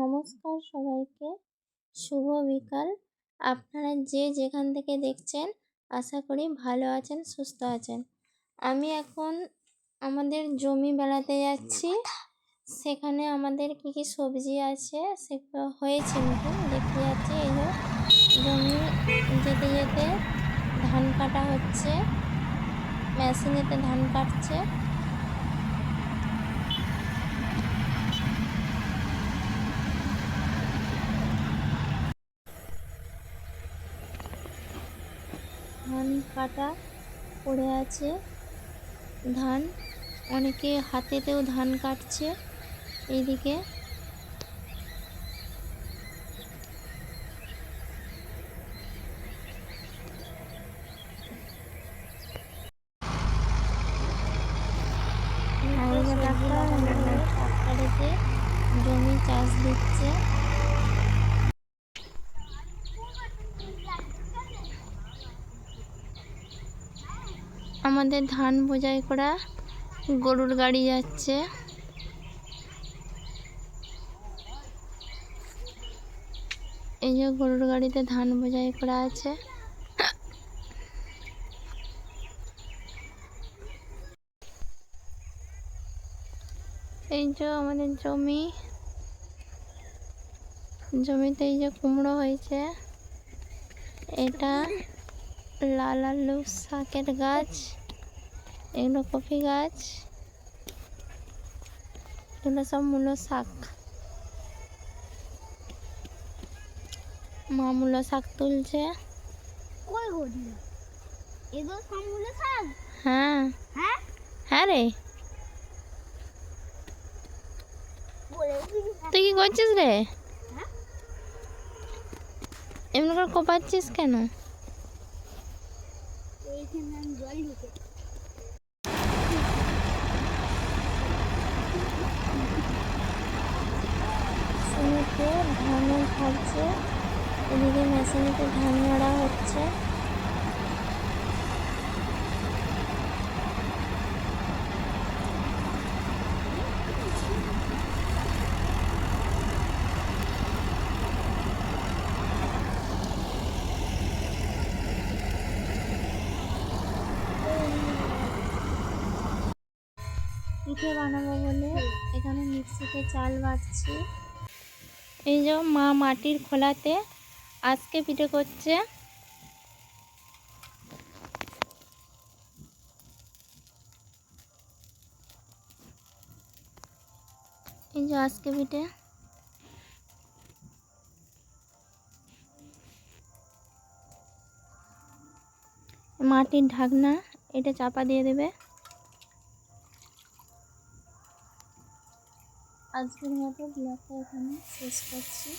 নমস্কার সবাইকে। শুভ বিকাল। আপনারা যে যেখান থেকে দেখছেন, আশা করি ভালো আছেন, সুস্থ আছেন। আমি এখন আমাদের জমি বেড়াতে যাচ্ছি। সেখানে আমাদের কী কী সবজি আছে, সেগুলো হয়েছে নতুন, দেখতে যাচ্ছি। এই জমি যেতে যেতে ধান কাটা হচ্ছে, মেশিনেতে ধান কাটছে। ধান কাটা পড়ে আছে। ধান অনেকে হাতেতেও ধান কাটছে এইদিকে। জমি চাষ দিচ্ছে। আমাদের ধান বোঝাই করা গরুর গাড়ি যাচ্ছে। এই যে গরুর গাড়িতে ধান বোঝাই করা আছে। এই যে আমাদের জমি। জমিতে এই যে কুমড়ো হয়েছে। এটা লাল আলু শাকের গাছ এগুলো কপি গাছ এগুলো সব মূলো শাক। মা মূলো শাক তুলছে। হ্যাঁ। হ্যাঁ? হ্যাঁ রে। তুই কি করছিস রে? হ্যাঁ? এমনি করে কোপাচ্ছিস কেন? এইখানে আমি জল ঢুকে মেশিনেতে ধান নাড়া হচ্ছে। পিঠে বানাবো বলে এখানে মিক্সিতে চাল বাটছি। এই যে মা মাটির খোলাতে আজকে পিঠে করছে। এই যে আজকে পিঠে। মাটির ঢাকনা এটা চাপা দিয়ে দেবে। আজকের মতো ব্লগটা এখানে শেষ করছি।